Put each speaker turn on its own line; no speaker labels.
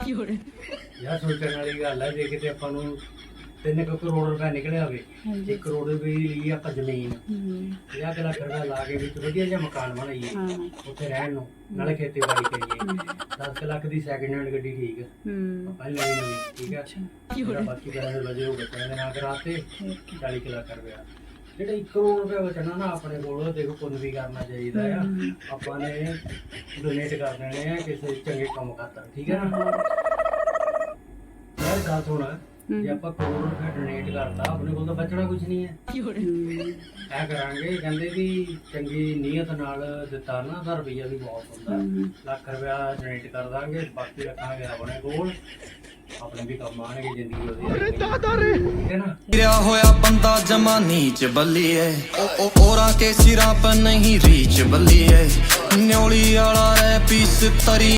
ਯਾਰ ਸੋਚਣ ਵਾਲੀ ਗੱਲ ਹੈ ਜੇ ਕਿਤੇ ਆਪਾਂ ਨੂੰ ਤਿੰਨ ਕੁ ਕਰੋੜ ਰੁਪਏ ਨਿਕਲਿਆ ਹੋਵੇ
ਹਾਂਜੀ।
ਇੱਕ ਕਰੋੜ ਰੁਪਏ ਦੀ ਲਈ ਆਪਾਂ ਜ਼ਮੀਨ।
ਹੂੰ।
50 ਕੁ ਲੱਖ ਰੁਪਏ ਲਾ ਕੇ ਵਿੱਚ ਵਧੀਆ ਜਿਹਾ ਮਕਾਨ ਬਣਾਈਏ ਉੱਥੇ ਰਹਿਣ ਨੂੰ ਨਾਲੇ ਖੇਤੀਬਾੜੀ ਕਰੀਏ। 10 ਲੱਖ ਦੀ ਸੈਕਿੰਡ ਹੈਂਡ ਗੱਡੀ ਠੀਕ ਹੈ। ਪਹਿਲਾਂ ਨਵੀਂ ਨਵੀਂ ਠੀਕ ਹੈ ਬਾਕੀ ਪੈਸੇ ਵਜੇ ਉਹ ਬੱਚਿਆਂ ਦੇ ਨਾਂ ਕਰਾਤੇ
ਠੀਕ ਹੈ
40 ਕੁ ਲੱਖ ਰੁਪਇਆ। ਜਿਹੜਾ 1 ਕਰੋੜ ਰੁਪਏ ਬਚਣਾ ਨਾ ਆਪਣੇ ਕੋਲ ਦੇਖੋ ਪੁੰਨ ਵੀ ਕਰਨਾ ਚਾਹੀਦਾ ਆ। ਆਪਾਂ ਨੇ ਡੋਨੇਟ ਕਰ ਦੇਣੇ ਆ ਕਿਸੇ ਚੰਗੇ ਕੰਮ ਖਾਤਰ ਠੀਕ ਹੈ ਨਾ? ਯਾਰ ਗੱਲ ਸੁਣ ਜੇ ਆਪਾਂ ਕਰੋੜ ਰੁਪਏ ਡੋਨੇਟ ਕਰਤਾ ਆਪਣੇ ਕੋਲ ਤਾਂ ਬਚਣਾ ਕੁਝ ਨਹੀਂ ਹੈ। ਐ ਕਰਾਂਗੇ ਕਹਿੰਦੇ ਵੀ ਚੰਗੀ ਨੀਅਤ ਨਾਲ ਦਿੱਤਾ ਨਾ ਤਾਂ ਰੁਪਈਆ ਵੀ ਬਹੁਤ ਹੁੰਦਾ। ਲੱਖ ਰੁਪਇਆ ਡੋਨੇਟ ਕਰ ਦਾਂਗੇ ਬਾਕੀ ਰੱਖਾਂਗੇ ਆਪਣੇ ਕੋਲ। ਆਪਣੇ ਵੀ ਕੰਮ ਆਣਗੇ ਜ਼ਿੰਦਗੀ ਉਹਦੀ ਠੀਕ ਹੈ ਨਾ
ਗਿਰਿਆ ਹੋਇਆ ਬੰਦਾ ਜਮਾ ਨੀਚ ਬੱਲੀ ਉਹ ਉਹ ਔਰਾਂ ਕੇ ਸਿਰਾਂ ਪਰ ਨਹੀਂ ਰੀਚ ਬੱਲੀਏ। ਨਿਉਲੀ ਵਾਲਾ ਰਹਿ ਪੀਸ ਤਰੀ